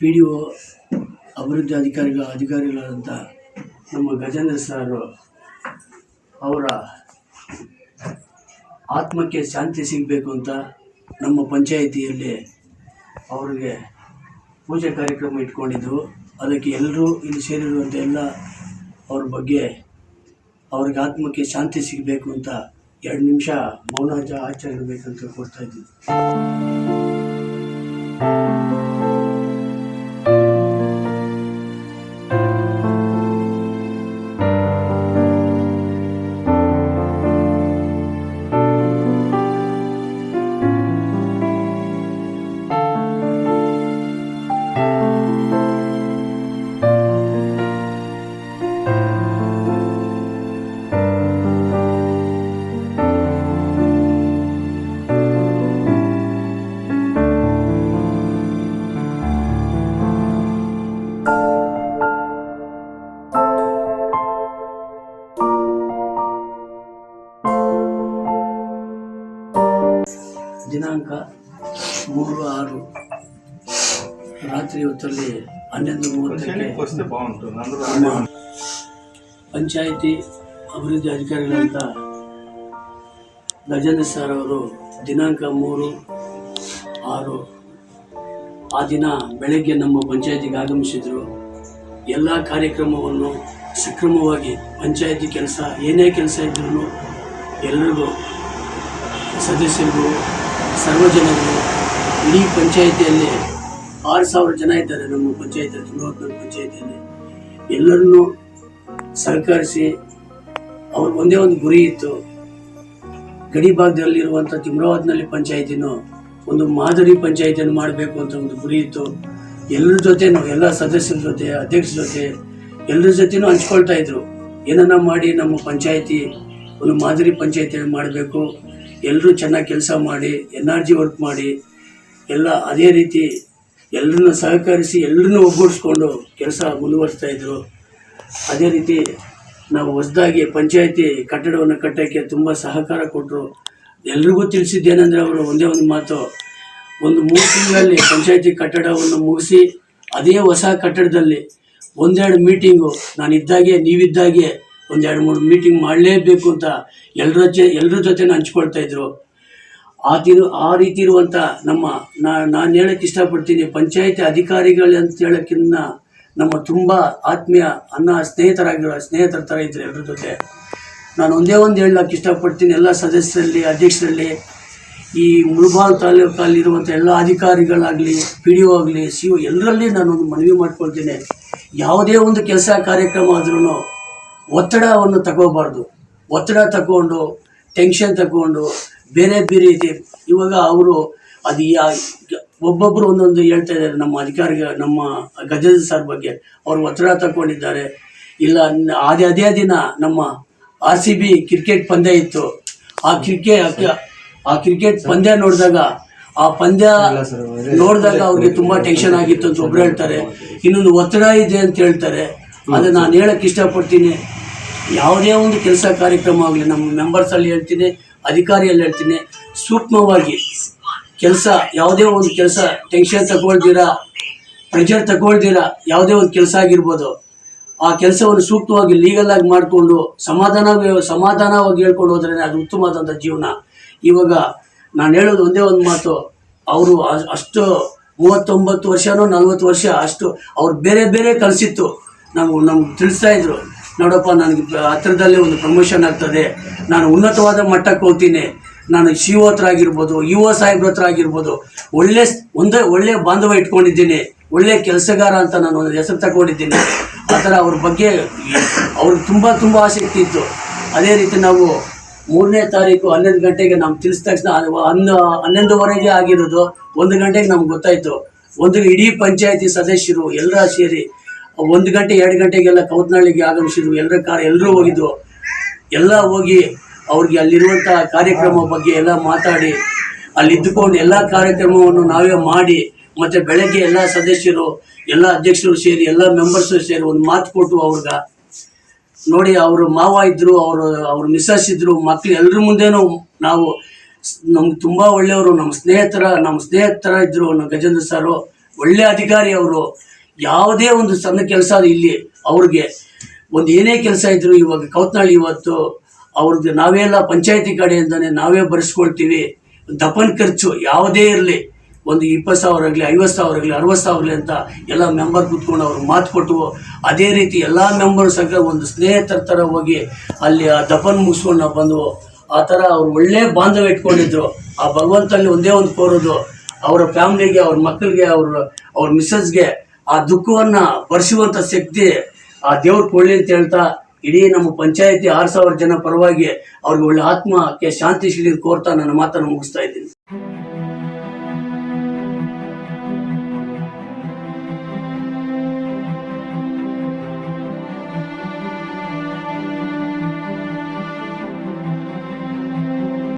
P D O ಅಭಿವೃದ್ಧಿ ಅಧಿಕಾರಿಗಳ ಅಧಿಕಾರಿಗಳಾದಂಥ ನಮ್ಮ ಗಜೇಂದ್ರ ಸರ್ ಅವರ ಆತ್ಮಕ್ಕೆ ಶಾಂತಿ ಸಿಗಬೇಕು ಅಂತ ನಮ್ಮ ಪಂಚಾಯಿತಿಯಲ್ಲಿ ಅವರಿಗೆ ಪೂಜೆ ಕಾರ್ಯಕ್ರಮ ಇಟ್ಕೊಂಡಿದ್ದು ಅದಕ್ಕೆ ಎಲ್ಲರೂ ಇಲ್ಲಿ ಸೇರಿರುವಂಥ ಎಲ್ಲ ಅವ್ರ ಬಗ್ಗೆ ಅವ್ರಿಗೆ ಆತ್ಮಕ್ಕೆ ಶಾಂತಿ ಸಿಗಬೇಕು ಅಂತ ಎರಡು ನಿಮಿಷ ಮೌನಾಜ ಆಚರಿಸಬೇಕಂತ ಕೊಡ್ತಾ ಇದ್ದೀವಿ ದಿನಾಂಕ ಮೂರು ಆರು. ರಾತ್ರಿ ಹೊತ್ತಲ್ಲಿ ಹನ್ನೊಂದು ಮೂವತ್ತಕ್ಕೆ ಪಂಚಾಯಿತಿ ಅಭಿವೃದ್ಧಿ ಅಧಿಕಾರಿಗಳಂತ ಗಜೇಂದ್ರ ಸರ್ ಅವರು ದಿನಾಂಕ ಮೂರು ಆರು. ಆ ದಿನ ಬೆಳಗ್ಗೆ ನಮ್ಮ ಪಂಚಾಯಿತಿಗೆ ಆಗಮಿಸಿದರು. ಎಲ್ಲ ಕಾರ್ಯಕ್ರಮವನ್ನು ಸಕ್ರಮವಾಗಿ ಪಂಚಾಯಿತಿ ಕೆಲಸ ಏನೇ ಕೆಲಸ ಇದ್ರೂ ಎಲ್ಲರಿಗೂ ಸದಸ್ಯರಿಗೂ ಸರ್ವಜನರು ಇಡೀ ಪಂಚಾಯಿತಿಯಲ್ಲಿ ಆರು ಸಾವಿರ ಜನ ಇದ್ದಾರೆ ನಮ್ಮ ಪಂಚಾಯಿತಿ ತುಂಗಭದ್ರಾ ಪಂಚಾಯಿತಿಯಲ್ಲಿ. ಎಲ್ಲರನ್ನೂ ಸಹಕರಿಸಿ ಅವ್ರ ಒಂದೇ ಒಂದು ಗುರಿ ಇತ್ತು. ಗಡಿ ಭಾಗದಲ್ಲಿರುವಂಥ ತಿಮ್ರಾವತ್ನಲ್ಲಿ ಪಂಚಾಯಿತಿನೂ ಒಂದು ಮಾದರಿ ಪಂಚಾಯಿತಿಯನ್ನು ಮಾಡಬೇಕು ಅಂತ ಒಂದು ಗುರಿ ಇತ್ತು. ಎಲ್ಲರ ಜೊತೆ ಎಲ್ಲ ಸದಸ್ಯರ ಜೊತೆ, ಅಧ್ಯಕ್ಷರ ಜೊತೆ ಎಲ್ಲರ ಜೊತೆನೂ ಹಂಚ್ಕೊಳ್ತಾ ಇದ್ರು. ಏನನ್ನ ಮಾಡಿ ನಮ್ಮ ಪಂಚಾಯಿತಿ ಒಂದು ಮಾದರಿ ಪಂಚಾಯಿತಿಯನ್ನು ಮಾಡಬೇಕು. ಎಲ್ಲರೂ ಚೆನ್ನಾಗಿ ಕೆಲಸ ಮಾಡಿ, ಎನ್ ಆರ್ ಜಿ ವರ್ಕ್ ಮಾಡಿ, ಎಲ್ಲ ಅದೇ ರೀತಿ ಎಲ್ಲರನ್ನ ಸಹಕರಿಸಿ ಎಲ್ಲರನ್ನೂ ಒಗ್ಗೂಡಿಸ್ಕೊಂಡು ಕೆಲಸ ಮುಂದುವರಿಸ್ತಾ ಇದ್ದರು ಅದೇ ರೀತಿ ನಾವು ಹೊಸದಾಗಿ ಪಂಚಾಯಿತಿ ಕಟ್ಟಡವನ್ನು ಕಟ್ಟೋಕ್ಕೆ ತುಂಬ ಸಹಕಾರ ಕೊಟ್ಟರು ಎಲ್ರಿಗೂ ತಿಳಿಸಿದ್ದೇನೆಂದರೆ ಅವರು ಒಂದೇ ಒಂದು ಮಾತು, ಒಂದು ಮೂರು ತಿಂಗಳಲ್ಲಿ ಪಂಚಾಯಿತಿ ಕಟ್ಟಡವನ್ನು ಮುಗಿಸಿ, ಅದೇ ಹೊಸ ಕಟ್ಟಡದಲ್ಲಿ ಒಂದೆರಡು ಮೀಟಿಂಗು ನಾನು ಇದ್ದಾಗೆ ನೀವಿದ್ದಾಗೆ ಒಂದೆರಡು ಮೂರು ಮೀಟಿಂಗ್ ಮಾಡಲೇಬೇಕು ಅಂತ ಎಲ್ಲರ ಜೊತೆ ಎಲ್ಲರ ಜೊತೆ ಹಂಚ್ಕೊಳ್ತಾ ಇದ್ರು. ಆ ಆ ರೀತಿ ಇರುವಂಥ ನಮ್ಮ ನಾನು ಹೇಳಕ್ಕೆ ಇಷ್ಟಪಡ್ತೀನಿ ಪಂಚಾಯಿತಿ ಅಧಿಕಾರಿಗಳು ಅಂತ ಹೇಳೋಕ್ಕಿನ್ನ ನಮ್ಮ ತುಂಬ ಆತ್ಮೀಯ ಅನ್ನ ಸ್ನೇಹಿತರಾಗಿರೋ, ಸ್ನೇಹಿತರ ಥರ ಇದ್ರು ಎಲ್ಲರ ಜೊತೆ. ನಾನು ಒಂದೇ ಒಂದು ಹೇಳಕ್ಕೆ ಇಷ್ಟಪಡ್ತೀನಿ ಎಲ್ಲ ಸದಸ್ಯರಲ್ಲಿ, ಅಧ್ಯಕ್ಷರಲ್ಲಿ, ಈ ಮುಳಬಾಲ್ ತಾಲೂಕಲ್ಲಿರುವಂಥ ಎಲ್ಲ ಅಧಿಕಾರಿಗಳಾಗಲಿ, ಪಿ ಡಿ ಒ ಆಗಲಿ, ಸಿ ಒ ಎಲ್ಲರಲ್ಲಿ ನಾನು ಒಂದು ಮನವಿ ಮಾಡ್ಕೊಳ್ತೀನಿ. ಯಾವುದೇ ಒಂದು ಕೆಲಸ ಕಾರ್ಯಕ್ರಮ ಆದ್ರೂ ಒತ್ತಡವನ್ನು ತಗೋಬಾರ್ದು. ಒತ್ತಡ ತಗೊಂಡು ಟೆನ್ಷನ್ ತಗೊಂಡು ಬೇರೆ ಬೇರೆ ರೀತಿ ಇವಾಗ ಅವರು ಅದು ಯಾ ಒಬ್ಬೊಬ್ಬರು ಒಂದೊಂದು ಹೇಳ್ತಾ ಇದ್ದಾರೆ ನಮ್ಮ ಅಧಿಕಾರಿಗ ನಮ್ಮ ಗಜೇಂದ್ರ ಸರ್ ಬಗ್ಗೆ. ಅವರು ಒತ್ತಡ ತಗೊಂಡಿದ್ದಾರೆ. ಇಲ್ಲ ಅದೇ ಅದೇ ದಿನ ನಮ್ಮ ಆರ್ ಸಿ ಬಿ ಕ್ರಿಕೆಟ್ ಪಂದ್ಯ ಇತ್ತು. ಆ ಕ್ರಿಕೆಟ್ ಆ ಕ್ರಿಕೆಟ್ ಪಂದ್ಯ ನೋಡಿದಾಗ ಆ ಪಂದ್ಯ ನೋಡಿದಾಗ ಅವ್ರಿಗೆ ತುಂಬಾ ಟೆನ್ಷನ್ ಆಗಿತ್ತು ಅಂತ ಒಬ್ರು ಹೇಳ್ತಾರೆ. ಇನ್ನೊಂದು ಒತ್ತಡ ಇದೆ ಅಂತ ಹೇಳ್ತಾರೆ. ಅದು ನಾನು ಹೇಳಕ್ ಇಷ್ಟಪಡ್ತೀನಿ, ಯಾವುದೇ ಒಂದು ಕೆಲಸ ಕಾರ್ಯಕ್ರಮ ಆಗಲಿ, ನಮ್ಮ ಮೆಂಬರ್ಸಲ್ಲಿ ಹೇಳ್ತೀನಿ, ಅಧಿಕಾರಿಯಲ್ಲಿ ಹೇಳ್ತೀನಿ, ಸೂಕ್ಷ್ಮವಾಗಿ ಕೆಲಸ, ಯಾವುದೇ ಒಂದು ಕೆಲಸ ಟೆನ್ಷನ್ ತಗೊಳ್ತೀರಾ ಪ್ರೆಷರ್ ತಗೊಳ್ತೀರಾ ಯಾವುದೇ ಒಂದು ಕೆಲಸ ಆಗಿರ್ಬೋದು, ಆ ಕೆಲಸವನ್ನು ಸೂಕ್ತವಾಗಿ ಲೀಗಲ್ ಆಗಿ ಮಾಡಿಕೊಂಡು ಸಮಾಧಾನ ಸಮಾಧಾನವಾಗಿ ಹೇಳ್ಕೊಂಡು ಹೋದ್ರೆ ಅದು ಉತ್ತಮವಾದಂಥ ಜೀವನ. ಇವಾಗ ನಾನು ಹೇಳೋದು ಒಂದೇ ಒಂದು ಮಾತು, ಅವರು ಅಷ್ಟು ಮೂವತ್ತೊಂಬತ್ತು ವರ್ಷನೋ, ನಲ್ವತ್ತು ವರ್ಷ ಅಷ್ಟು ಅವ್ರು ಬೇರೆ ಬೇರೆ ಕಲಿಸಿತ್ತು. ನಾವು ನಮ್ಗೆ ತಿಳಿಸ್ತಾ ಇದ್ರು, ನೋಡಪ್ಪ, ನನಗೆ ಹತ್ರದಲ್ಲೇ ಒಂದು ಪ್ರಮೋಷನ್ ಆಗ್ತದೆ. ನಾನು ಉನ್ನತವಾದ ಮಟ್ಟಕ್ಕೆ ಹೋಗ್ತೀನಿ. ನಾನು ಸಿ ಒ ಹತ್ರ ಆಗಿರ್ಬೋದು ಯು ಒ ಸಾಹೇಬ್ರ ಹತ್ರ ಆಗಿರ್ಬೋದು, ಒಳ್ಳೆ ಒಂದೇ ಒಳ್ಳೆ ಬಾಂಧವ ಇಟ್ಕೊಂಡಿದ್ದೀನಿ. ಒಳ್ಳೆ ಕೆಲಸಗಾರ ಅಂತ ನಾನು ಒಂದು ಹೆಸರು ತಗೊಂಡಿದ್ದೀನಿ. ಆ ಥರ ಅವ್ರ ಬಗ್ಗೆ ಅವ್ರಿಗೆ ತುಂಬ ತುಂಬ ಆಸಕ್ತಿ ಇತ್ತು. ಅದೇ ರೀತಿ ನಾವು ಮೂರನೇ ತಾರೀಕು ಹನ್ನೊಂದು ಗಂಟೆಗೆ ನಮ್ಗೆ ತಿಳಿಸಿದ ತಕ್ಷಣ ಹನ್ನ ಹನ್ನೊಂದುವರೆಗೆ ಆಗಿರೋದು, ಒಂದು ಗಂಟೆಗೆ ನಮ್ಗೆ ಗೊತ್ತಾಯಿತು. ಒಂದು ಇಡೀ ಪಂಚಾಯತಿ ಸದಸ್ಯರು ಎಲ್ಲರ ಸೇರಿ ಒಂದು ಗಂಟೆ, ಎರಡು ಗಂಟೆಗೆಲ್ಲ ಕೌತ್ನಹಳ್ಳಿಗೆ ಆಗಮಿಸಿದ್ರು ಎಲ್ಲರ ಕಾರ ಎಲ್ಲರೂ ಹೋಗಿದ್ದು. ಎಲ್ಲ ಹೋಗಿ ಅವ್ರಿಗೆ ಅಲ್ಲಿರುವಂಥ ಕಾರ್ಯಕ್ರಮ ಬಗ್ಗೆ ಎಲ್ಲ ಮಾತಾಡಿ ಅಲ್ಲಿ ಇದ್ದುಕೊಂಡು ಎಲ್ಲ ಕಾರ್ಯಕ್ರಮವನ್ನು ನಾವೇ ಮಾಡಿ, ಮತ್ತು ಬೆಳಗ್ಗೆ ಎಲ್ಲ ಸದಸ್ಯರು, ಎಲ್ಲ ಅಧ್ಯಕ್ಷರು ಸೇರಿ, ಎಲ್ಲ ಮೆಂಬರ್ಸು ಸೇರಿ ಒಂದು ಮಾತು ಕೊಟ್ಟು ಅವ್ರಿಗೆ. ನೋಡಿ, ಅವರು ಮಾವ ಇದ್ದರು ಅವರು, ಅವ್ರ ಮಿಸಸ್ ಇದ್ದರು ಮಕ್ಳು ಎಲ್ಲರ ಮುಂದೆನೂ ನಾವು ನಮ್ಗೆ ತುಂಬ ಒಳ್ಳೆಯವರು ನಮ್ಮ ಸ್ನೇಹಿತರ ನಮ್ಮ ಸ್ನೇಹಿತರ ಇದ್ದರು ನಮ್ಮ ಗಜೇಂದ್ರ ಸರು ಒಳ್ಳೆಯ ಅಧಿಕಾರಿ ಅವರು. ಯಾವುದೇ ಒಂದು ಸಣ್ಣ ಕೆಲಸ ಇಲ್ಲಿ ಅವ್ರಿಗೆ ಒಂದು ಏನೇ ಕೆಲಸ ಇದ್ರು ಇವಾಗ ಕೌತ್ನಾಳಿ ಇವತ್ತು ಅವ್ರದ್ದು ನಾವೆಲ್ಲ ಪಂಚಾಯತಿ ಕಡೆಯಿಂದನೇ ನಾವೇ ಬರೆಸ್ಕೊಳ್ತೀವಿ. ದಪನ್ ಖರ್ಚು ಯಾವುದೇ ಇರಲಿ, ಒಂದು ಇಪ್ಪತ್ತು ಸಾವಿರ ಆಗಲಿ, ಐವತ್ತು ಸಾವಿರ ಆಗಲಿ, ಅರವತ್ತು ಸಾವಿರ ಆಗಲಿ ಅಂತ ಎಲ್ಲ ಮೆಂಬರ್ ಕೂತ್ಕೊಂಡು ಅವ್ರಿಗೆ ಮಾತು ಕೊಟ್ಟವು ಅದೇ ರೀತಿ ಎಲ್ಲ ಮೆಂಬರ್ ಸಂಘ ಒಂದು ಸ್ನೇಹಿತರ ಥರ ಹೋಗಿ ಅಲ್ಲಿ ಆ ದಪನ್ ಮುಗಿಸ್ಕೊಂಡು ನಾವು ಬಂದವು ಆ ಥರ ಅವ್ರು ಒಳ್ಳೆ ಬಾಂಧವ್ಯ ಇಟ್ಕೊಂಡಿದ್ರು. ಆ ಭಗವಂತಲ್ಲಿ ಒಂದೇ ಒಂದು ಕೋರೋದು. ಅವರ ಫ್ಯಾಮ್ಲಿಗೆ, ಅವ್ರ ಮಕ್ಕಳಿಗೆ, ಅವರು, ಅವ್ರ ಮಿಸ್ಸಸ್ಗೆ ಆ ದುಃಖವನ್ನ ಭರಿಸುವಂಥ ಶಕ್ತಿ ಆ ದೇವ್ರು ಕೊಳ್ಳಿ ಅಂತ ಹೇಳ್ತಾ ಇಡೀ ನಮ್ಮ ಪಂಚಾಯತಿ ಆರು ಸಾವಿರ ಜನ ಪರವಾಗಿ ಅವ್ರಿಗೆ ಒಳ್ಳೆ ಆತ್ಮಕ್ಕೆ ಶಾಂತಿ ಸಿಗಲಿ ಕೋರ್ತಾ ನನ್ನ ಮಾತನ್ನು ಮುಗಿಸ್ತಾ ಇದ್ದೀನಿ.